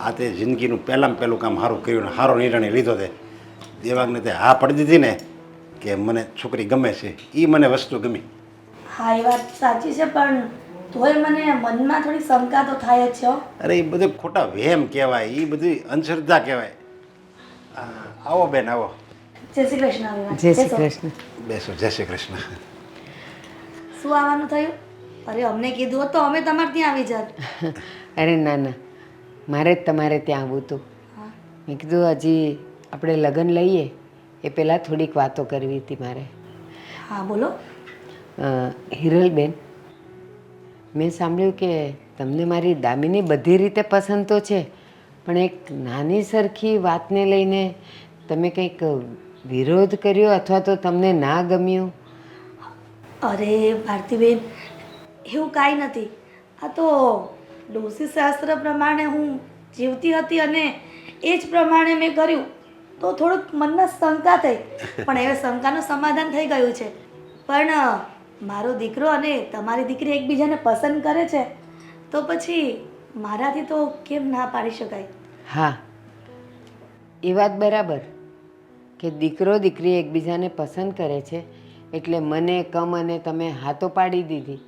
આ તે જિંદગીનું પહેલાં પહેલું કામ સારું કર્યું ને સારો નિર્ણય લીધો તે. દેવાંગને તે હા પડી દીધી ને કે મને છોકરી ગમે છે એ મને વસ્તુ ગમી. હા એ વાત સાચી છે પણ તોય મને મનમાં થોડી શંકા તો થાય જ છે હો. અરે એ બધું ખોટા વહેમ કહેવાય એ બધી અંધશ્રદ્ધા કહેવાય. આ, આવો બેન આવો. જય શ્રી કૃષ્ણ અવિનાશ. જય શ્રી બેસો. કૃષ્ણ. બેસો જય શ્રી કૃષ્ણ. શું આવવાનું થયું? અરે અમને કીધું હોત તો અમે તમારે ત્યાં આવી જાત. અરે ના ના. મારે જ તમારે ત્યાં આવવું હતું. મેં કીધું હજી આપણે લગ્ન લઈએ. એ પહેલાં થોડીક વાતો કરવી હતી મારે. હા બોલો. હિરલબેન મેં સાંભળ્યું કે તમને મારી દામિની બધી રીતે પસંદ તો છે પણ એક નાની સરખી વાતને લઈને તમે કંઈક વિરોધ કર્યો અથવા તો તમને ના ગમ્યું? અરે ભારતીબેન એવું કાંઈ નથી. આ તો ડોસી શાસ્ત્ર પ્રમાણે હું જીવતી હતી અને એ જ પ્રમાણે મેં કર્યું, તો થોડુંક મનમાં શંકા થઈ. પણ હવે શંકાનું સમાધાન થઈ ગયું છે. પણ મારો દીકરો અને તમારી દીકરી એકબીજાને પસંદ કરે છે, તો પછી મારાથી તો કેમ ના પાડી શકાય? હા, એ વાત બરાબર કે દીકરો દીકરી એકબીજાને પસંદ કરે છે, એટલે મને, કમ અને તમે હાથો પાડી દીધી.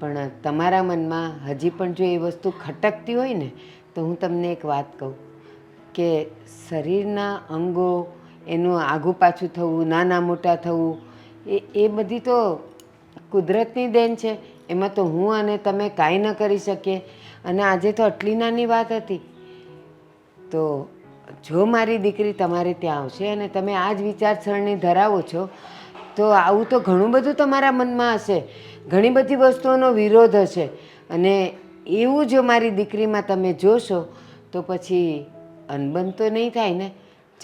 પણ તમારા મનમાં હજી પણ જો એ વસ્તુ ખટકતી હોય ને, તો હું તમને એક વાત કહું કે શરીરના અંગો એનું આઘું પાછું થવું, નાના મોટા થવું, એ એ બધી તો કુદરતની દેન છે. એમાં તો હું અને તમે કાંઈ ન કરી શકીએ. અને આજે તો આટલી નાની વાત હતી. તો જો મારી દીકરી તમારે ત્યાં આવશે અને તમે આ જ વિચારસરણી ધરાવો છો, તો આવું તો ઘણું બધું તમારા મનમાં હશે. ઘણી બધી વસ્તુઓનો વિરોધ હશે. અને એવું જો મારી દીકરીમાં તમે જોશો, તો પછી અનબન તો નહીં થાય ને,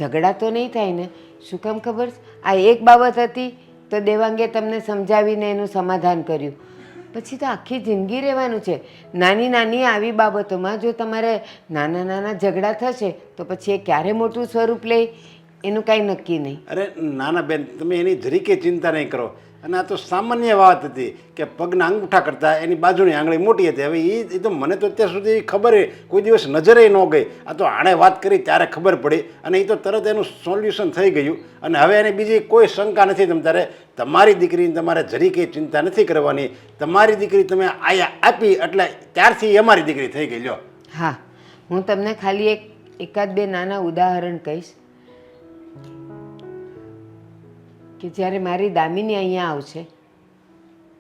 ઝઘડા તો નહીં થાય ને. શું કામ ખબર? આ એક બાબત હતી, તો દેવાંગે તમને સમજાવીને એનું સમાધાન કર્યું. પછી તો આખી જિંદગી રહેવાનું છે. નાની નાની આવી બાબતોમાં જો તમારે નાના નાના ઝઘડા થશે, તો પછી એ ક્યારે મોટું સ્વરૂપ લે? એનું કાંઈ નક્કી નહીં. અરે નાના બેન તમે એની જરીકે ચિંતા નહીં કરો. અને આ તો સામાન્ય વાત હતી કે પગના અંગૂઠા કરતાં એની બાજુની આંગળી મોટી હતી. હવે એ એ તો મને તો અત્યાર સુધી ખબર કોઈ દિવસ નજરે ન ગઈ. આ તો આણે વાત કરી ત્યારે ખબર પડી અને એ તો તરત એનું સોલ્યુશન થઈ ગયું. અને હવે એને બીજી કોઈ શંકા નથી તમ તારે. તમારી દીકરીની તમારે જરીકે ચિંતા નથી કરવાની. તમારી દીકરી તમે આયા આપી એટલે ત્યારથી એ અમારી દીકરી થઈ ગઈ લ્યો. હા હું તમને ખાલી એક એકાદ બે નાના ઉદાહરણ કહીશ. કે જ્યારે મારી દામિની અહીંયા આવશે,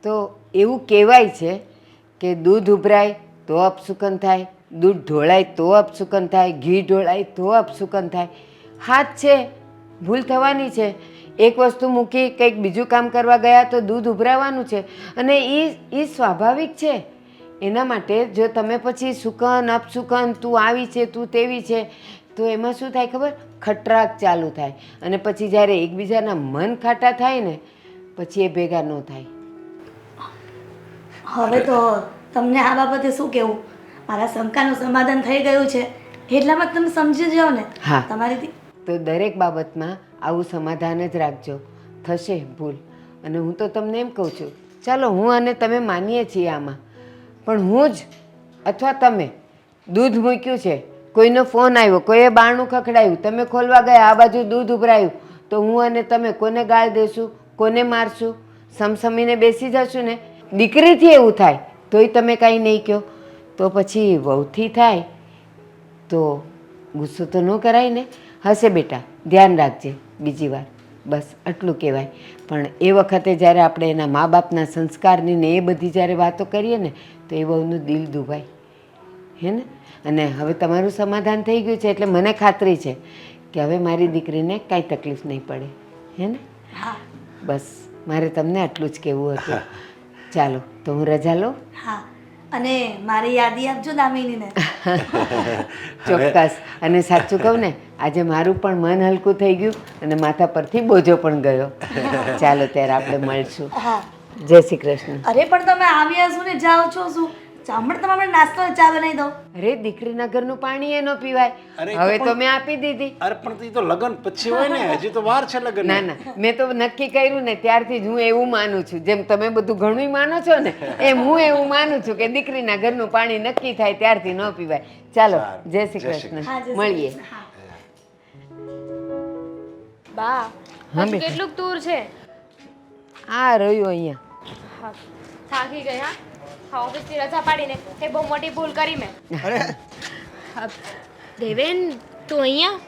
તો એવું કહેવાય છે કે દૂધ ઉભરાય તો અપસુકન થાય, દૂધ ઢોળાય તો અપસુકન થાય, ઘી ઢોળાય તો અપસુકન થાય. હાથ છે, ભૂલ થવાની છે. એક વસ્તુ મૂકી કંઈક બીજું કામ કરવા ગયા તો દૂધ ઉભરાવાનું છે. અને એ એ સ્વાભાવિક છે. એના માટે જો તમે પછી સુકન અપસુકન તું આવી છે, તું તેવી છે, તો એમાં શું થાય ખબર? ખટરાક ચાલુ થાય અને પછી જ્યારે એકબીજાના મન ખાટા થાય ને પછી એ ભેગા ન થાય. હવે તો તમને આ બાબતે શું કહેવું? મારા શંકાનું સમાધાન થઈ ગયું છે. એટલામાં તમે સમજી જાઓ ને. હા. તમારી તો દરેક બાબતમાં આવું સમાધાન જ રાખજો. થશે ભૂલ. અને હું તો તમને એમ કહું છું ચાલો હું અને તમે માનીએ છીએ આમાં. પણ હું જ અથવા તમે દૂધ મૂક્યું છે. કોઈનો ફોન આવ્યો, કોઈએ બારણું ખખડાયું, તમે ખોલવા ગયા, આ બાજુ દૂધ ઉભરાયું, તો હું અને તમે કોને ગાળ દેશું, કોને મારશું? સમસમીને બેસી જશું ને? દીકરીથી એવું થાય, તોય તમે કાંઈ નહીં કહો. તો પછી વહુથી થાય, તો ગુસ્સો તો ન કરાય ને? હશે બેટા, ધ્યાન રાખજે, બીજી વાર. બસ, આટલું કહેવાય. પણ એ વખતે જ્યારે આપણે એના મા બાપના સંસ્કારની ને એ બધી જ્યારે વાતો કરીએ ને, તો એ બહુનું દિલ દુભાય. હે ને? અને હવે તમારું સમાધાન થઈ ગયું છે એટલે મને ખાતરી છે કે હવે મારી દીકરીને કાંઈ તકલીફ નહીં પડે. હે ને? હા. બસ મારે તમને આટલું જ કહેવું હતું. ચાલો તો હું રજા લઉં? હા. અને મારી યાદી આપજો દામિનીને. ચોક્કસ. અને સાચું કહું ને આજે મારું પણ મન હલકું થઈ ગયું અને માથા પરથી બોજો પણ ગયો. ચાલો ત્યારે આપણે મળશું. હા. જય શ્રી કૃષ્ણ. અરે પણ તમે આવ્યા છો ને જાઓ છો શું? ચામડ તમારે નાસ્તો ચા બનાવી દો અરે દીકરીના ઘરનું પાણી એનો પીવાય. હવે તો મેં આપી દીધી. અરે પણ તો લગન પછી હોય ને હજી તો વાર છે લગન ના ના મેં તો નક્કી કર્યું ને ત્યારથી જ હું એવું માનું છું. જેમ તમે બધું ઘણું માનો છો ને એમ હું એવું માનું છું કે દીકરીના ઘરનું પાણી નક્કી થાય ત્યારથી ન પીવાય. ચાલો જય શ્રી કૃષ્ણ. મળીએ. બા હા, કેટલું દૂર છે? આ રહ્યું અહીંયા. થાકી ગઈ હા ઓફિસથી રજા પાડીને. તે બહુ મોટી ભૂલ કરી મેં. અરે. દેવેન તું અહીંયા?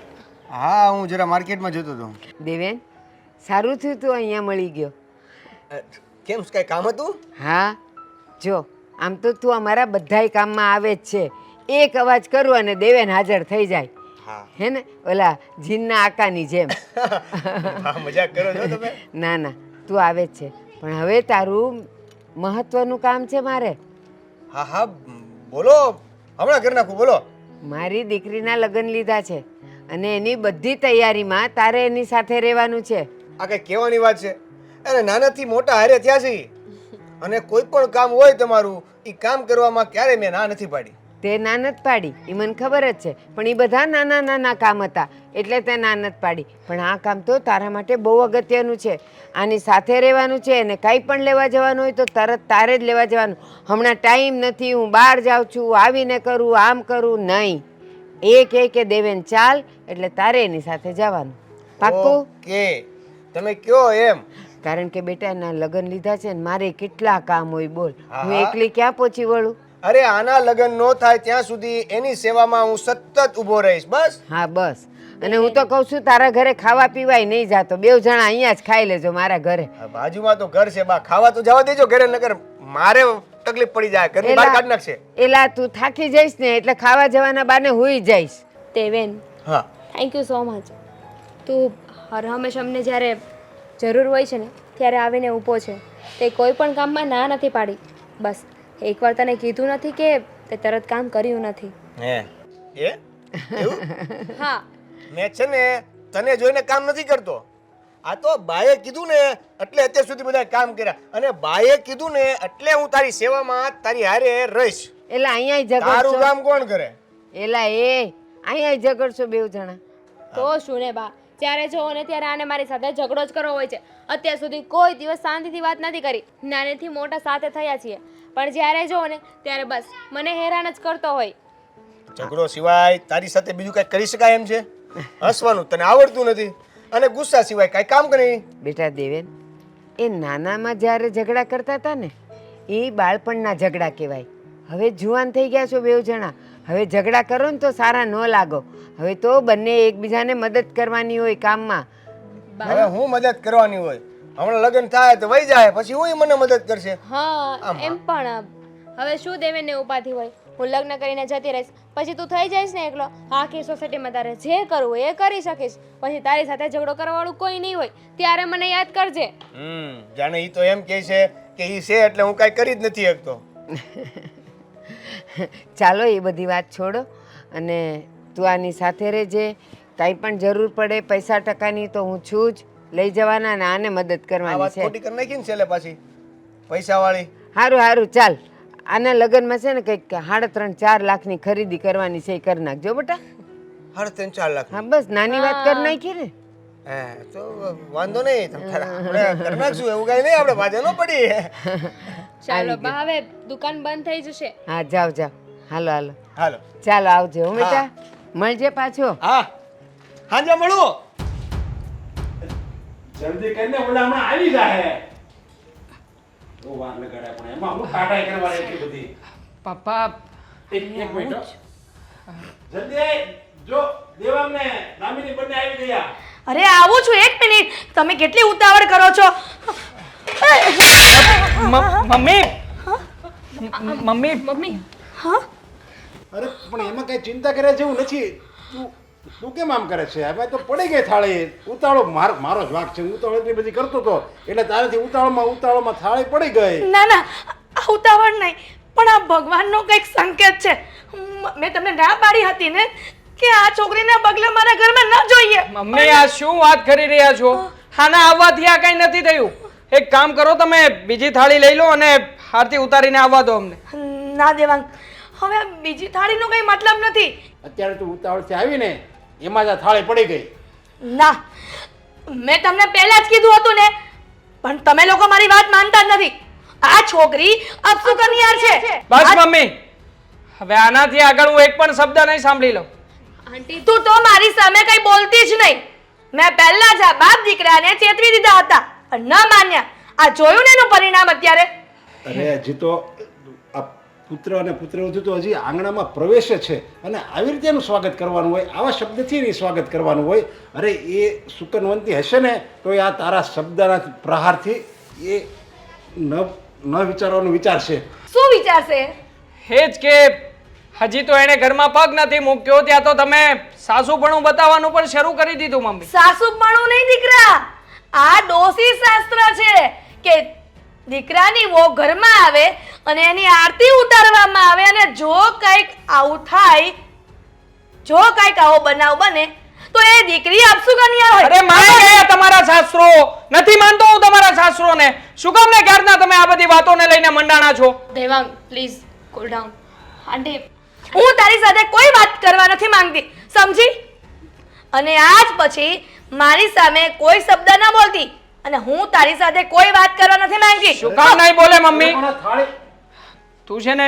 હા હું જરા માર્કેટમાં જતો હતો. દેવેન સારું થયું તું અહીંયા મળી ગયો. કેમ કઈ કામ હતું? હા જો આમ તો તું અમારા બધાય કામમાં આવે જ છે. એક અવાજ કરું અને દેવેન હાજર થઈ જાય. હા. હે ને? ઓલા જીનના આકાની જેમ. હા મજાક કરો છો તમે? ના ના તું આવે જ છે. પણ હવે તારું મહત્વનું કામ છે મારે. હા હા બોલો. હમણાં કરી નાખું બોલો. મારી દીકરીના લગ્ન લીધા છે અને એની બધી તૈયારીમાં તારે એની સાથે રહેવાનું છે. આ કઈ કહેવાની વાત છે? અરે નાનાથી મોટા હારે થયા છે અને કોઈ પણ કામ હોય તમારું એ કામ કરવામાં ક્યારે મેં ના નથી પાડી. તે નાનત પાડી એ મને ખબર જ છે. પણ એ બધા નાના નાના કામ હતા. એટલે તે નાનત પાડી. પણ આ કામ તો તારા માટે બહુ અગત્યનું છે. આની સાથે રહેવાનું છે અને કાંઈ પણ લેવા જવાનું હોય તો તરત તારે જ લેવા જવાનું. હમણાં ટાઈમ નથી હું બહાર જાઉં છું આવીને કરું આમ કરું નહીં. એ કહે કે દેવેન ચાલ એટલે તારે એની સાથે જવાનું. પાક્કું? કે તમે કયો એમ? કારણ કે બેટા એના લગ્ન લીધા છે ને મારે કેટલા કામ હોય બોલ. હું એકલી ક્યાં પહોંચી વળું? અરે આના લગ્ન ન થાય ત્યાં સુધી એની સેવામાં હું સતત ઊભો રહીશ બસ? હા બસ. અને હું તો કહું છું તારા ઘરે ખાવા પીવાય નહીં જાતો. બે જણા અહીંયા જ ખાઈ લેજો મારા ઘરે. આ બાજુમાં તો ઘર છે બા. ખાવા તો જવા દેજો ઘરે નકર મારે તકલીફ પડી જાય. ઘરની બહાર કાઢ નાખશે. એલા તું થાકી જઈશ ને એટલે ખાવા જવાના બાને હુઈ જઈશ. દેવેન હા. થેન્ક યુ સો મચ તું હર હંમેશ અમને જ્યારે જરૂર હોય છે ને ત્યારે આવીને ઊભો છે. તે કોઈ પણ કામમાં ના નથી પાડી. બસ એકવાર તને કીધું નથી કે તે તરત કામ કર્યું નથી. હે? એ? એવું? હા. મેં છે ને તને જોઈને કામ નથી કરતો. આ તો બાએ કીધું ને એટલે અત્યાર સુધી બધા કામ કર્યા. અને બાએ કીધું ને એટલે હું તારી સેવામાં તારી હારે રહીશ. એલા અહીંયા તારું કામ કોણ કરે? એલા એ અહીંયા ઝઘડશો બેવ જણા. તો શું ને બા? જ્યારે જોવો ને ત્યારે આને મારી સાથે ઝઘડો જ કરવો હોય છે. અત્યાર સુધી કોઈ દિવસ શાંતિથી વાત નથી કરી. નાનેથી મોટા સાથે થયા છીએ. પણ જ્યારે જોવો ને ત્યારે બસ મને હેરાન જ કરતો હોય. ઝઘડો સિવાય તારી સાથે બીજું કઈ કરી શકાય એમ છે? હસવાનું તને આવડતું નથી. અને ગુસ્સા સિવાય કઈ કામ કરે બેટા દેવેન એ નાનામાં જ્યારે ઝઘડા કરતા હતા ને એ બાળપણના ઝઘડા કહેવાય. હવે જુવાન થઈ ગયા છો બેવ જણા. હવે ઝઘડા કરો ને તો સારા ન લાગો. હવે તો બંને એકબીજાને મદદ કરવાની હોય કામમાં. હવે હું મદદ કરવાની હોય? હમણાં લગ્ન થાય તો વહી જાય પછી હું મને મદદ કરશે. હા. એમ પણ. હવે શું દેવેનને ઉપાધિ હોય? હું લગ્ન કરીને જતી રહીશ. પછી તું થઈ જઈશ ને એકલો. આખી સોસાયટીમાં તારે જે કરવું એ કરી શકીશ. પછી તારી સાથે ઝઘડો કરવાવાળું કોઈ નહીં હોય. ત્યારે મને યાદ કરજે. હમ જાણે ઈ તો એમ કહે છે કે ઈ છે એટલે હું કાંઈ કરી જ નથી શકતો. ચાલો એ બધી વાત છોડો અને તું આની સાથે રહેજે. કાંઈ પણ જરૂર પડે પૈસા ટકાની તો હું છું જ. લઈ જવાના અને આને મદદ આ કરવાની વાત છે. ખોટી કરી નાખી ને છેલ્લે પાછી. પૈસા વાળી સારું સારું ચાલ. આના લગ્નમાં છે ને કંઈક સાડા ત્રણ ચાર લાખની ખરીદી કરવાની છે એ કરી નાખજો બેટા. સાડા ત્રણ ચાર લાખ હા બસ નાની વાત કરી નાખી ને. તો વાંધો નહીં કરી નાખશું એવું કઈ નહીં આપણે પાછા ન પડી ચાલો બા હવે દુકાન બંધ થઈ જશે. હા જાઓ જાઓ. હાલો હાલો. હાલો. ચાલો આવજો હું બેટા. મળજે પાછો. હા. હાંજે મળું. જલ્દી કરીને ઓલા હમણાં આવી જાય બહુ વાર લગાડ્યા પણ એમાં હું ટાટાઈ કરવાની એટલી બધી. પપ્પા એક એક મિનિટ જલ્દી જો દેવાંગ ને દામિની બંને આવી ગયા. અરે આવું છું એક મિનિટ. તમે કેટલી ઉતાવળ કરો છો? મમ્મી. Mummy mummy. હા? અરે પણ એમાં કઈ ચિંતા કરે જેવું નથી. તું કેમ આમ કરે છે? હવે તો પડી ગઈ થાળી. ઉતાળો માર મારો જ વાંક છે. હું તો એટલી બધી કરતો હતો એટલે તારેથી ઉતાળોમાં ઉતાળોમાં થાળી પડી ગઈ. ના ના આ ઉતાવળ નહીં. પણ આ ભગવાનનો કંઈક સંકેત છે. મેં તમને ના પાડી હતી ને કે આ છોકરીને બગલે મારા ઘરમાં ન જોઈએ. મમ્મી આ શું વાત કરી રહ્યા છો? હાના આવવાથી આ કઈ નથી થયું. એક કામ કરો તમે બીજી થાળી લઈ લો અને હારથી ઉતારીને આવવા દો અમને. ના દેવાંગ. હવે આ બીજી થાળીનો કંઈ મતલબ નથી. અત્યારે તું ઉતાવળથી આવીને એમાં જ આ થાળી પડી ગઈ. ના મેં તમને પહેલા જ કીધું હતું ને પણ તમે લોકો મારી વાત માનતા જ નથી. આ છોકરી અપસુ કન્યાર છે. બસ મમ્મી હવે આનાથી આગળ હું એક પણ શબ્દ નહીં સાંભળી લઉં. આંટી તું તો મારી સામે કઈ બોલતી જ નહીં. મેં પહેલા જ આ બાપ દીકરાને ચેતવી દીધા હતા પણ ન માન્યા. આ જોયું ને એનું પરિણામ અત્યારે? અરે હજી તો પુત્ર અને પુત્રવધુ તો હજી આંગણામાં પ્રવેશે છે અને આવી રીતે એનું સ્વાગત કરવાનું હોય આવા શબ્દથી એનું સ્વાગત કરવાનું હોય. અરે એ સુકનવંતી હશે ને તો એ આ તારા શબ્દના પ્રહારથી એ ન ન વિચારવાનું વિચારશે શું વિચારશે હેજ જ કે હજી તો એણે ઘરમાં પગ નથી મૂક્યો ત્યાં તો તમે સાસુપણું બતાવવાનું પણ શરૂ કરી દીધું મમ્મી. સાસુપણું નહીં દીકરા. આ ડોસી શાસ્ત્ર છે કે દીકરાની વો ઘરમાં આવે અને એની આરતી ઉતારવામાં આવે અને જો કંઈક આવું થાય જો કંઈક આવો બનાવ બને તો એ દીકરી અપસુકન્યા હોય અરે માને ગયા તમારા શાસ્ત્રો નથી માનતો હું તમારા શાસ્ત્રોને શું કામ ને ક્યારના તમે આ બધી વાતોને લઈને મંડાણા છો? Devang please cool down aunty હું તારી સાથે કોઈ વાત કરવા નથી માંગતી સમજી? અને આજ પછી મારી સામે કોઈ શબ્દ ન બોલતી. અને હું તારી સાથે કોઈ વાત કરવા નથી માંગતી. શું કામ નહીં બોલે મમ્મી? તું છે ને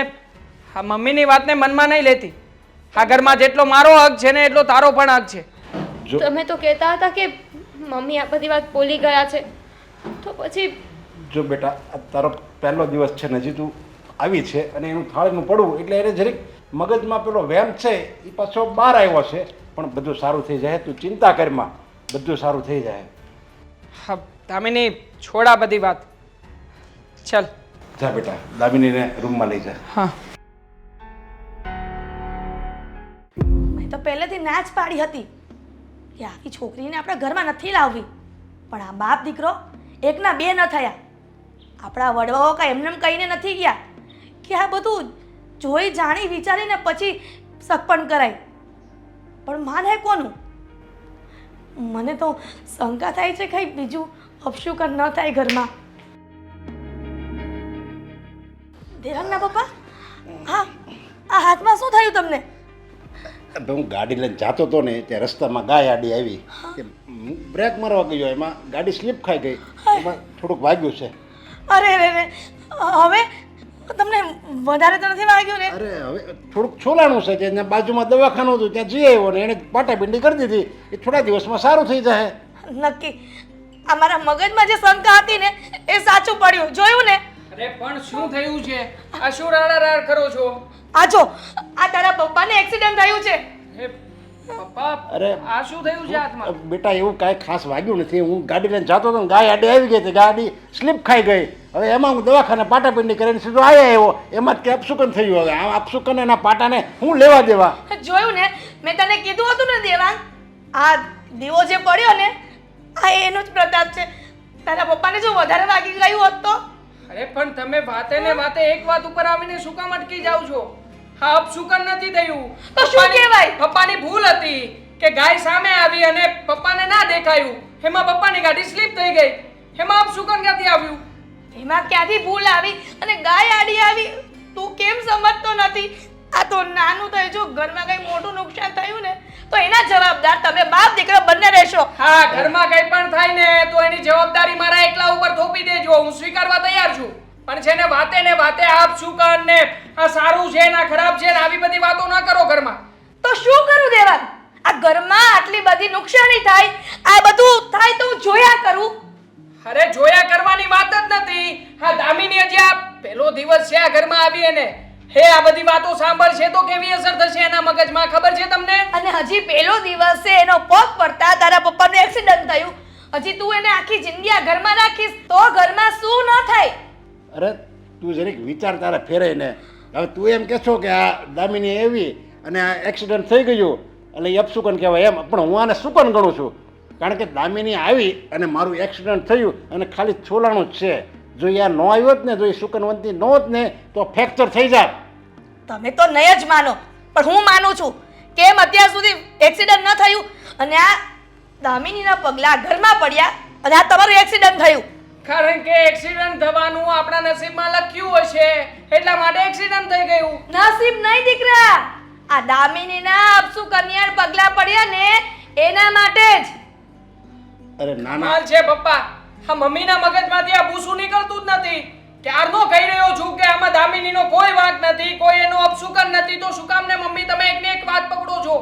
આ મમ્મીની વાતને મનમાં નહીં લેતી. આ ઘરમાં જેટલો મારો હક છે ને એટલો તારો પણ હક છે. જો તમે તો કહેતા હતા કે મમ્મી આ બધી વાત ભૂલી ગયા છે. તો પછી જો બેટા તારો પહેલો દિવસ છે ને હજી તું આવી છે અને એનું થાળીનું પડવું એટલે એને જરીક મગજમાં પેલો વેમ છે એ પાછો બહાર આવ્યો છે. પણ બધું સારું થઈ જાય તું ચિંતા કરમાં બધું સારું થઈ જાય. હા દામિની છોડા બધી વાત. ચાલ. જા બેટા દામિનીને રૂમમાં લઈ જા. હા. મેં તો પહેલેથી ના જ પાડી હતી કે આવી છોકરીને આપણા ઘરમાં નથી લાવવી. પણ આ બાપ દીકરો એકના બે ન થયા. આપણા વડવાઓ કાંઈ એમને એમ કહીને નથી ગયા કે આ બધું જોઈ જાણી વિચારીને પછી સગપણ કરાય. પણ માને કોનું? મને તો શંકા થાય છે કંઈ બીજું. અપશુકન ન થાય ઘરમાં. દેવાંગના પપ્પા? હા આ હાથમાં શું થયું તમને? હું ગાડી લઈને જાતો હતો ને ત્યાં રસ્તામાં ગાય આડી આવી. બ્રેક મારવા ગયો એમાં ગાડી સ્લીપ ખાઈ ગઈ. એમાં થોડુંક વાગ્યું છે. અરે રે રે. હવે? તમને વધારે તો નથી વાગ્યું ને? અરે હવે થોડુંક છોલાણું છે ત્યાં બાજુમાં દવાખાનું હતું ત્યાં જઈ આવ્યો ને એણે પાટાપિંડી કરી દીધી. એ થોડા દિવસમાં સારું થઈ જાય. નક્કી. આ મારા મગજમાં જે શંકા હતી ને એ સાચું પડ્યું. જોયું ને? અરે પણ શું થયું છે? આ શું રાડારાડ કરો છો? આ જો આ તારા પપ્પાને એક્સિડન્ટ થયું છે. પપ્પા અરે. આ શું થયું છે હાથમાં? બેટા એવું કાંઈ ખાસ વાગ્યું નથી. હું ગાડી લઈને જાતો હતો ગાય આડે આવી ગઈ હતી. ગાડી સ્લીપ ખાઈ ગઈ. હવે એમાં હું દવાખાને પાટાપિંડી કરીને સીધો આવ્યા આવ્યો. એમાં જ કે અપસુકન થયું. હવે આ અપસુકન એના પાટાને હું લેવા દેવા? જોયું ને? મેં તને કીધું હતું ને દેવાંગ આ દીવો જે પડ્યો ને આ એનો જ પ્રતાપ છે. તારા પપ્પાને જો વધારે વાગી ગયું હોત તો? અરે પણ તમે વાતે ને વાતે એક વાત ઉપર આવીને શું કામ અટકી જાવ છો? હા અપશુકન નથી થયું? તો શું કહેવાય? પપ્પાની ભૂલ હતી કે ગાય સામે આવી અને પપ્પાને ના દેખાયું. એમાં પપ્પાની ગાડી સ્લીપ થઈ ગઈ. એમાં અપશુકન ક્યાંથી આવ્યું? એમાં ક્યાંથી ભૂલ આવી અને ગાય આડી આવી? તું કેમ સમજતો નથી? આ તો નાનું થયું જો ઘરમાં કઈ મોટું નુકસાન થયું ને તો એના જવાબદાર તમે બાપ દીકરો બંને રહેશો. હા ઘરમાં કંઈ પણ થાય ને તો એની જવાબદારી મારા એકલા ઉપર થોપી દેજો. હું સ્વીકારવા તૈયાર છું. પણ છે ને વાતે ને વાતે આપ શું કર ને આ સારું છે ના ખરાબ છે ને આવી બધી વાતો ના કરો ઘરમાં. તો શું કરું દેવાન આ ઘરમાં આટલી બધી નુકસાની થાય આ બધું થાય તો હું જોયા કરું. અરે જોયા કરવાની વાત જ નથી. હા દામિની હજી આ પહેલો દિવસ છે આ ઘરમાં આવી એને હે આ બધી વાતો સાંભળશે તો કેવી અસર થશે એના મગજમાં? ખબર છે તમને? અને હજી પહેલો દિવસ છે એનો પગ પડતા તારા પપ્પાનું એક્સિડન્ટ થયું. હજી તું એને આખી જિંદગી આ ઘરમાં રાખીશ તો ઘરમાં શું ન થાય? અરે તું જરીક વિચાર તારા ફેરે ને. હવે તું એમ કે છો કે આ દામિની એવી અને આ એક્સિડન્ટ થઈ ગયું એટલે અપશુકન કહેવાય એમ. પણ હું આને સુકન ગણું છું. કારણ કે દામિની આવી અને મારું એક્સિડન્ટ થયું અને ખાલી છોલાણું જ છે. જો યા આ ન આવ્યો જ ને જો એ સુકનવંતી ન હોત ને તો ફ્રેક્ચર થઈ જાય. તમે તો નહીં જ માનો પણ હું માનું છું કેમ અત્યાર સુધી એક્સિડન્ટ ન થયું અને આ દામિનીના પગલા ઘરમાં પડ્યા અને આ તમારું એક્સિડન્ટ થયું. કારણ કે એક્સિડન્ટ થવાનું આપણા નસીબમાં લખ્યું હશે એટલા માટે એક્સિડન્ટ થઈ ગયું. નસીબ નહીં દીકરા. આ દામિનીના અપસુ કન્યાણ પગલા પડ્યા ને એના માટે જ. અરે નાના. છે પપ્પા. આ મમ્મીના મગજમાંથી આ ભૂસું નીકળતું જ નથી. ક્યારનો કહી રહ્યો છું કે આમાં દામિનીનો કોઈ વાંક નથી, કોઈ એનો અપશુકન નથી. તો શું કામ ને મમ્મી, તમે એકને એક વાત પકડો છો?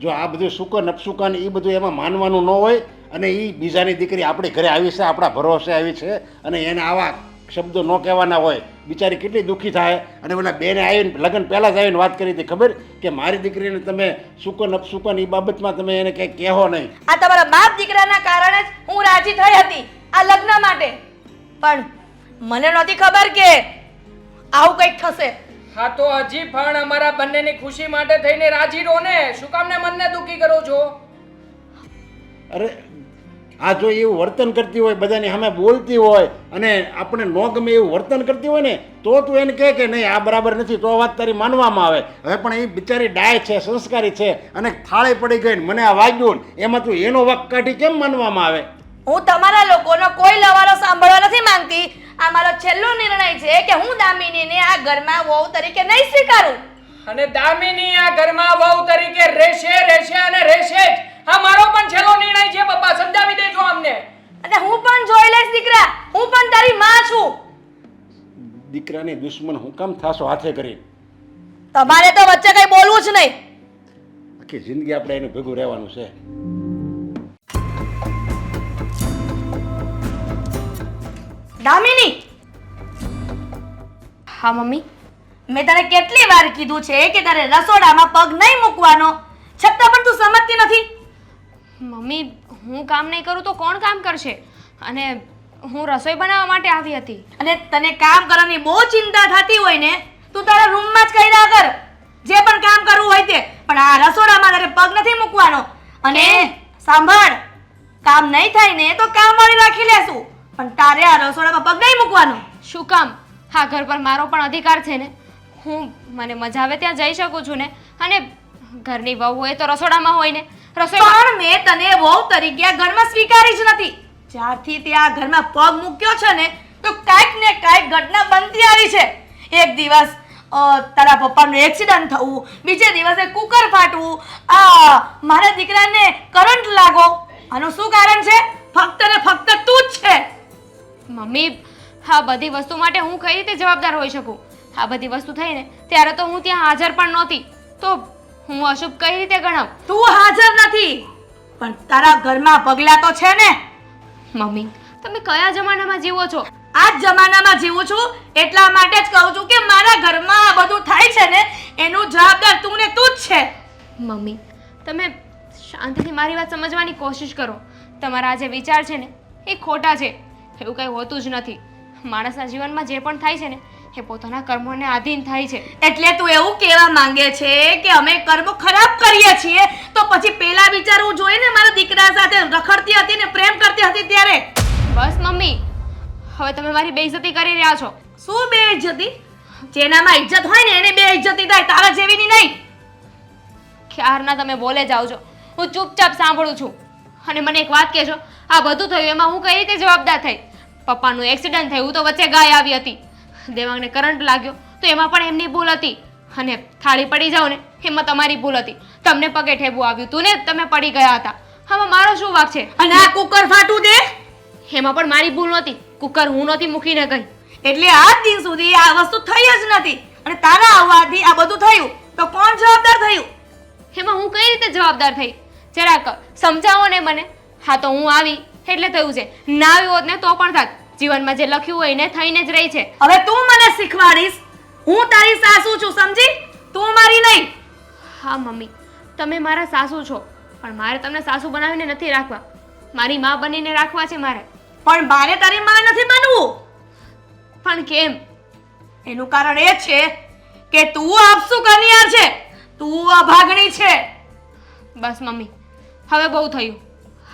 જો આ બધું સુકન અપસુકન એ બધું એમાં માનવાનું ન હોય અને એ બીજાની દીકરી આપણી ઘરે આવી છે, આપણા ભરોસે આવી છે અને એને આવા શબ્દો ન કહેવાના હોય બિચારી કેટલી દુઃખી થાય. અને ઓલા બેને આવીને લગ્ન પહેલાં જ આવીને વાત કરી હતી ખબર? કે મારી દીકરીને તમે સુકન અપસુકન એ બાબતમાં તમે એને કંઈ કહેવો નહીં. આ તમારા બાપ દીકરાના કારણે જ હું રાજી થઈ હતી આ લગ્ન માટે. પણ મને નહોતી ખબર કે આવું કંઈક થશે. હા તો હજી પણ અમારા બંનેની ખુશી માટે થઈને રાજી રહો ને. શું કામ ને મનને દુખી કરો છો? અરે આ જો એવું વર્તન કરતી હોય બધાની સામે બોલતી હોય અને આપણે ન ગમે એવું વર્તન કરતી હોય ને તો તું એને કહે કે નહીં આ બરાબર નથી તો વાત તારી માનવામાં આવે. હવે પણ એ બિચારી ડાય છે સંસ્કારી છે અને થાળે પડી ગઈ મને આ વાગ્યું એમાં તું એનો વક કાઢી કેમ માનવામાં આવે? હું તમારા લોકોનો કોઈ લવારો સાંભળવા નથી માંગતી. આ મારો છેલ્લો નિર્ણય છે કે હું દામિનીને આ ઘરમાં વહુ તરીકે નહીં સ્વીકારું. અને દામિની આ ઘરમાં વહુ તરીકે રહેશે રહેશે અને રહેશે જ. હા મારો પણ છેલ્લો નિર્ણય છે પપ્પા સમજાવી દેજો અમને. અને હું પણ જોઈ લઈશ દીકરા. હું પણ તારી માં છું. દીકરાની દુશ્મન હું કામ થાશો હાથે કરી? તમારે તો વચ્ચે કઈ બોલવું જ નહીં. આખી જિંદગી આપણે એનું ભેગું રહેવાનું છે. દામિની. હા મમ્મી. મેં તને કેટલી વાર કીધું છે કે તારે રસોડામાં પગ નહીં મૂકવાનો. છતાં પણ તું સમજતી નથી. મમ્મી હું કામ નહીં કરું તો કોણ કામ કરશે? અને હું રસોઈ બનાવવા માટે આવી હતી. અને તને કામ કરવાની બહુ ચિંતા થતી હોય ને તું તારા રૂમમાં જ કર્યા કર. જે પણ કામ કરવું હોય તે. પણ આ રસોડામાં તારે પગ નથી મૂકવાનો. અને સાંભળ કામ નહીં થાય ને તો કામવાળી રાખી લેશું. પણ તારે આ રસોડામાં પગ નહીં મૂકવાનો. શું કામ? હા ઘર પર મારો પણ અધિકાર છે ને. હું મને મજા આવે ત્યાં જઈ શકું છું ને. અને ઘરની વહુ હોય તો રસોડામાં હોય ને. પણ મેં તને વહુ તરીકે ઘરમાં સ્વીકારી જ નથી. જ્યારથી તે આ ઘરમાં પગ મૂક્યો છે ને તો કાંઈક ને કાંઈક ઘટના બનતી આવી છે. એક દિવસ તારા પપ્પાનું એક્સિડન્ટ થવું બીજે દિવસે કુકર ફાટવું આ મારા દીકરાને કરંટ લાગો. આનું શું કારણ છે? ફક્ત ને ફક્ત તું જ છે. મમ્મી હા બધી વસ્તુ માટે હું કઈ રીતે જવાબદાર હોઈ શકું? આ બધી વસ્તુ થઈ ને ત્યારે તો હું ત્યાં હાજર પણ નહોતી. તો હું અશુભ કઈ રીતે ગણાવ? તું હાજર નથી. પણ તારા ઘરમાં પગલા તો છે ને. મમ્મી તમે કયા જમાનામાં જીવો છો? આ જ જમાનામાં જીવું છું એટલા માટે જ કહું છું કે મારા ઘરમાં આ બધું થાય છે ને એનું જવાબદાર તું ને તું જ છે. મમ્મી તમે શાંતિથી મારી વાત સમજવાની કોશિશ કરો. તમારા આ જે વિચાર છે ને એ ખોટા છે. એવું કંઈ હોતું જ નથી. માણસના જીવનમાં જે પણ થાય છે ને એ પોતાના કર્મોને આધીન થાય છે. એટલે તું એવું કહેવા માંગે છે કે અમે કર્મ ખરાબ કરીએ છીએ તો પછી પેલા વિચારવું જોઈએ ને મારા દીકરા સાથે રખડતી હતી ને પ્રેમ કરતી હતી ત્યારે? બસ મમ્મી હવે તમે મારી બેઇજ્જતી કરી રહ્યા છો. શું બે ઇજ્જતી જેનામાં ઇજ્જત હોય ને એને બે ઇજ્જતી થાય તારા જેવીની નહીં. ક્યારના તમે બોલે જાઓ છો? હું ચૂપચાપ સાંભળું છું. અને મને એક વાત કહેજો આ બધું થયું એમાં હું કઈ રીતે જવાબદાર થઈ? પપ્પાનું એક્સિડન્ટ થયું તો વચ્ચે ગાય આવી હતી. દેવાંગને કરંટ લાગ્યો તો એમાં પણ એમની ભૂલ હતી. અને થાળી પડી જાઓ ને એમાં તમારી ભૂલ હતી. તમને પગે ઠેબું આવ્યું તું ને તમે પડી ગયા હતા. હવે મારો શું વાક છે? અને આ કુકર ફાટું દે? એમાં પણ મારી ભૂલ નહોતી. કુકર હું નહોતી મૂકીને ગઈ. એટલે આજ દિન સુધી આ વસ્તુ થઈ જ નથી. અને તારા આવવાથી આ બધું થયું તો કોણ જવાબદાર થયું? એમાં હું કઈ રીતે જવાબદાર થઈ? જરાક સમજાવો ને મને. હા તો હું આવી. એટલે થયું છે. ના આવ્યું હોત ને તો પણ થાત. જીવનમાં જે લખ્યું હોય ને થઈને જ રહી છે. હવે તું મને શીખવાડીશ. હું તારી સાસુ છું સમજી? તું મારી નહીં. હા મમ્મી. તમે મારા સાસુ છો પણ મારે તમને સાસુ બનાવીને નથી રાખવા. મારી મા બનીને રાખવા છે મારે. પણ મારે તારી માં નથી બનવું. પણ કેમ? એનું કારણ એ છે કે તું આપસુ કન્યા છે? તું અભાગણી છે. બસ મમ્મી. હવે બહુ થયું.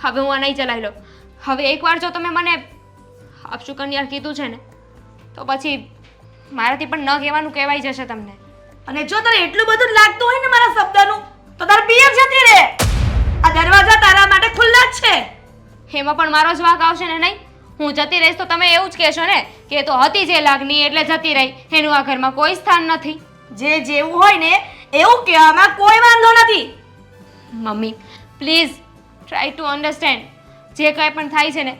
હવે હું આ નહીં ચલાવી લઉં. હવે એકવાર જો તમે મને આપશું કન્યાર કીધું છે ને? તો પછી મારાથી પણ ન કહેવાનું કહેવાય જશે તમને. અને જો તને એટલું બધું લાગતું હોય ને મારા શબ્દનું તો તારે પિયર જતી રહે. આ દરવાજા તારા માટે ખુલ્લા જ છે. એમાં પણ મારો જ વાંક આવશે ને નહીં? હું જતી રહીશ તો તમે એવું જ કહેશો ને કે તો હતી જે લાગણી એટલે જતી રહી. એનું આ ઘરમાં કોઈ સ્થાન નથી. જે જેવું હોય ને એવું કહેવામાં કોઈ વાંધો નથી. Mummy please try to understand જે કાંઈ પણ થાય છે ને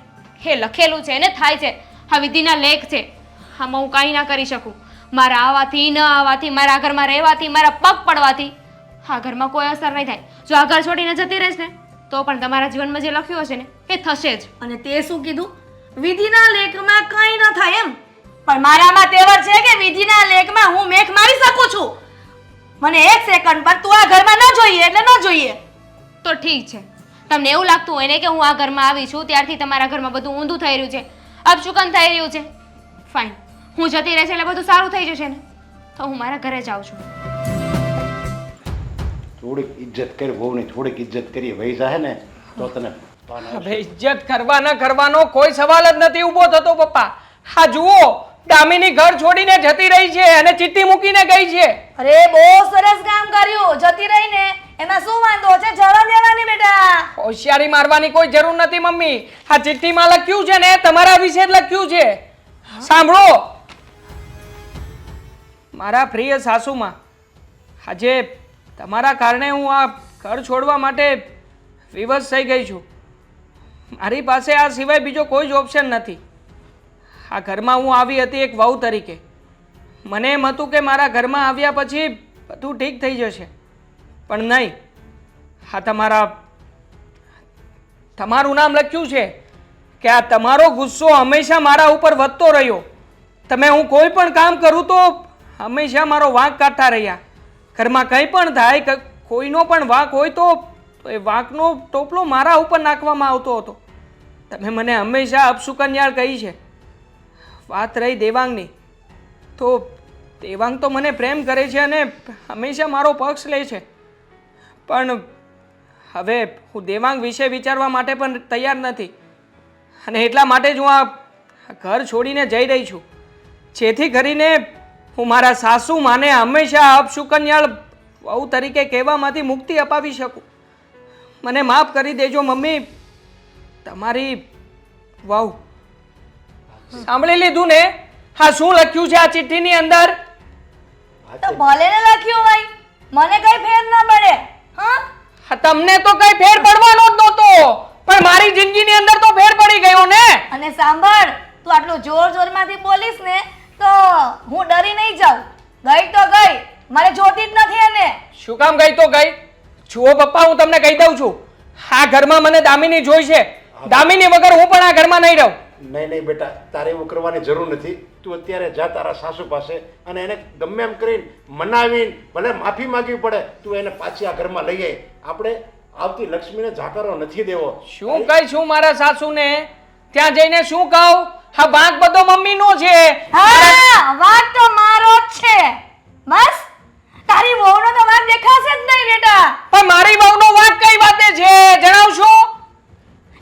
એ લખેલું છે ને થાય છે. આ વિધિના લેખ છે. આમાં હું કાંઈ ના કરી શકું. મારા આવવાથી ન આવવાથી મારા ઘરમાં રહેવાથી મારા પગ પડવાથી આ ઘરમાં કોઈ અસર નહીં થાય. જો આ ઘર છોડીને જતી રહેશે ને તો પણ તમારા જીવનમાં જે લખ્યું હશે ને એ થશે જ. અને તે શું કીધું? વિધિના લેખમાં કંઈ ન થાય એમ. પણ મારામાં તેવર છે કે વિધિના લેખમાં હું મેખ મારી શકું છું. મને એક સેકન્ડ પર તું આ ઘરમાં ન જોઈએ એટલે ન જોઈએ. તો ઠીક છે. તમને એવું લાગતું હોય ને કે હું આ ઘરમાં આવી છું ત્યારથી તમારા ઘરમાં બધું ઊંધું થઈ રહ્યું છે. અપશુકન થઈ રહ્યું છે. ફાઇન હું જતી રહેશે એટલે બધું સારું થઈ જશે ને. તો હું મારા ઘરે જાઉં છું. થોડીક ઇજ્જત કરી બહુની થોડીક ઇજ્જત કરી વહી જાય ને તો તને હવે ઇજ્જત કરવા ન કરવાનો કોઈ સવાલ જ નથી ઊભો થતો પપ્પા. હા જુઓ દામિની ઘર છોડીને જતી રહી છે અને ચિઠ્ઠી મૂકીને ગઈ છે. અરે બહુ સરસ કામ કર્યું. જતી રહીને. એમાં શું વાંધો છે? જવાબ દેવાની બેટા. હોશિયારી મારવાની કોઈ જરૂર નથી મમ્મી. આ ચિઠ્ઠીમાં લખ્યું છે ને તમારા વિશે જ લખ્યું છે. સાંભળો. મારા પ્રિય સાસુમાં આજે તમારા કારણે હું આ ઘર છોડવા માટે વિવશ થઈ ગઈ છું. મારી પાસે આ સિવાય બીજો કોઈ જ ઓપ્શન નથી. આ ઘરમાં હું આવી હતી એક વહુ તરીકે. મને એમ હતું કે મારા ઘરમાં આવ્યા પછી બધું ઠીક થઈ જશે. પણ નહીં. હા તમારા, તમારું નામ લખ્યું છે કે આ તમારો ગુસ્સો હંમેશા મારા ઉપર વધતો રહ્યો. તમે હું કોઈ પણ કામ કરું તો હંમેશા મારો વાંક કાઢતા રહ્યા. ઘરમાં કંઈ પણ થાય કોઈનો પણ વાંક હોય તો એ વાંકનો ટોપલો મારા ઉપર નાખવામાં આવતો હતો. તમે મને હંમેશા અપસુકન્યાળ કહી છે. વાત રહી દેવાંગની. તો દેવાંગ તો મને પ્રેમ કરે છે અને હંમેશા મારો પક્ષ લે છે. પણ હવે હું દેવાંગ વિશે વિચારવા માટે પણ તૈયાર નથી. અને એટલા માટે જ હું આ ઘર છોડીને જઈ રહી છું. જેથી કરીને હું મારા સાસુ માને હંમેશા અપશુકન્યાળ વહુ તરીકે કહેવામાંથી મુક્તિ અપાવી શકું. મને માફ કરી દેજો મમ્મી. તમારી વહુ. સાંભળી લીધું ને? હા, શું લખ્યું છે આ ચિઠ્ઠીની અંદર? તો ભલે લખ્યું હોય. મને કઈ ફેર ના પડે. હા તમને તો કઈ ફેર પડવાનો જ નહોતો. પણ મારી જિંદગીની અંદર તો ફેર પડી ગયો ને. અને સાંભળ તું આટલું જોર જોરમાંથી બોલીશ ને તો હું ડરી નહીં જાઉં. ગઈ તો ગઈ મારે જોતી જ નથી એને. શું કામ ગઈ તો ગઈ? જુઓ પપ્પા હું તમને કહી દઉં છું. આ ઘરમાં મને દામિની જોઈ છે. દામિની વગર હું પણ આ ઘરમાં નહીં રહું. નહીં નહીં બેટા તારે એવું કરવાની જરૂર નથી. તું અત્યારે જા તારા સાસુ પાસે અને એને ગમે એમ કરીને મનાવીને ભલે માફી માગવી પડે તું એને પાછી આ ઘરમાં લઈ આવી આપણે આવતી લક્ષ્મીને જાકારો નથી દેવો. શું કહીશું મારા સાસુને? ત્યાં જઈને શું કહું? હા ભાગ બધો મમ્મીનો છે. હા વાત તો મારો જ છે. બસ તારી વહુનો તો વાત દેખાશે જ નહીં બેટા. પણ મારી વહુનો વાત કઈ વાતે છે? જણાવશો?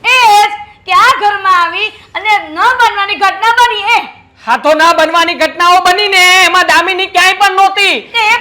એ જ કે આ ઘરમાં આવી અને ન બનવાની ઘટના બની એ હા તો ના બનવાની ઘટનાઓ બની ને એમાં દામિની ક્યાંય પણ નહોતી.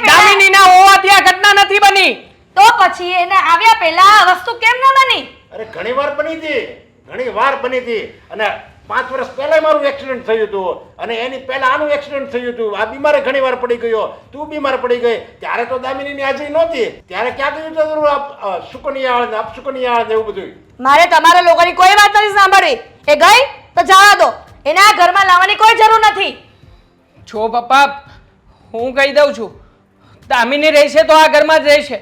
દામિની ના હોવાથી આ ઘટના નથી બની. તો પછી એને આવ્યા પહેલા આ વસ્તુ કેમ ન બની? અરે ઘણી વાર બની હતી ઘણી વાર બની હતી. અને પાંચ વર્ષ પહેલા મારું એક્સિડન્ટ થયું હતું. અને એની પહેલા આનું એક્સિડન્ટ થયું હતું. આ બીમારે ઘણી વાર પડી ગયો. તું બીમાર પડી ગઈ. ત્યારે તો દામિનીની હાજરી નહોતી. ત્યારે ક્યાં ગયું હતું આ સુકનિયાળ ને અપસુકનિયાળ ને એવું બધું મારે તમારા લોકોની કોઈ વાત નથી સાંભળવી. એ ગઈ? તો જવા દો. એને આ ઘરમાં લાવવાની કોઈ જરૂર નથી. છો પપ્પા હું કહી દઉં છું. દામિની રહેશે તો આ ઘરમાં જ રહેશે.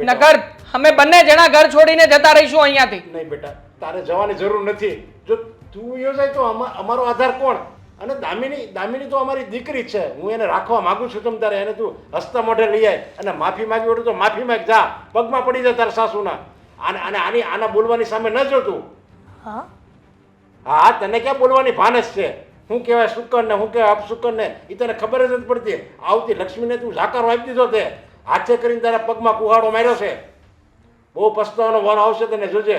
નકર અમે બંને જણા ઘર છોડીને જતા રહીશું અહીંયાથી. નહીં બેટા. તારે જવાની જરૂર નથી. જો તું યોજાય તો અમા- અમારો આધાર કોણ? અને દામિની દામિની તો અમારી દીકરી જ છે. હું એને રાખવા માંગુ છું તમ તારે એને તું હસતા મોઢે લઈ આય. અને માફી માગી હોય તો માફી માંગ જા. પગમાં પડી જાય તારા સાસુના. અને અને આની આના બોલવાની સામે ન જોતું હા હા? હા તને ક્યાં બોલવાની ભાન જ છે? શું કહેવાય શુકન ને શું કહેવાય અપશુકન ને એ તને ખબર જ નથી પડતી. આવતી લક્ષ્મીને તું ઝાકારો આપી દીધો તે હાથે કરીને તારા પગમાં કુહાડો માર્યો છે. બહુ પસ્તાવાનો વારો આવશે તને જોજે.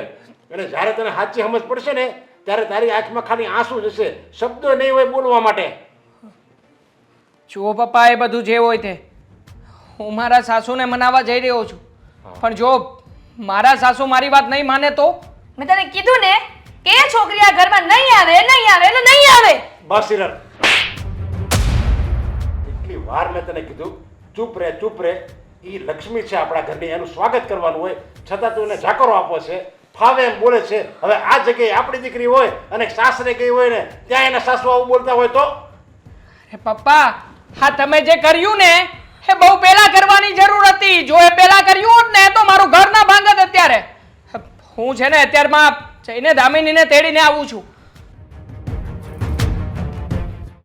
અને જ્યારે તને સાચી સમજ પડશે ને ત્યારે તારી આંખમાં ખાલી આંસુ જશે શબ્દો નહીં હોય બોલવા માટે. જુઓ પપ્પા એ બધું જે હોય તે. હું મારા સાસુને મનાવવા જઈ રહ્યો છું. પણ જો મારા સાસુ મારી વાત નહીં માને તો? મેં તને કીધું ને કે છોકરી આ ઘરમાં નહીં આવે નહીં આવે એટલે નહીં આવે. બસ ઇરર એટલી વાર મેં તને કીધું. ચૂપ રહે ચૂપ રહે એ લક્ષ્મી છે આપણા ઘરની એનું સ્વાગત કરવાનું હોય. છતાં તું એને ઝાકરો આપો છે. ફાવે એમ બોલે છે. હવે આ જગ્યાએ આપણી દીકરી હોય અને સાસરે ગઈ હોય ને, ત્યાં એના સાસુ આવું બોલતા હોય તો? અરે પપ્પા, હા તમે જે કર્યું ને એ બહુ પહેલા કરવાની જરૂર હતી. જો એ પહેલા કર્યું હોત ને, તો મારું ઘર ના ભાંગત અત્યારે. હું છે ને, અત્યારમાં જઈને દામિનીને તેડીને આવું છું.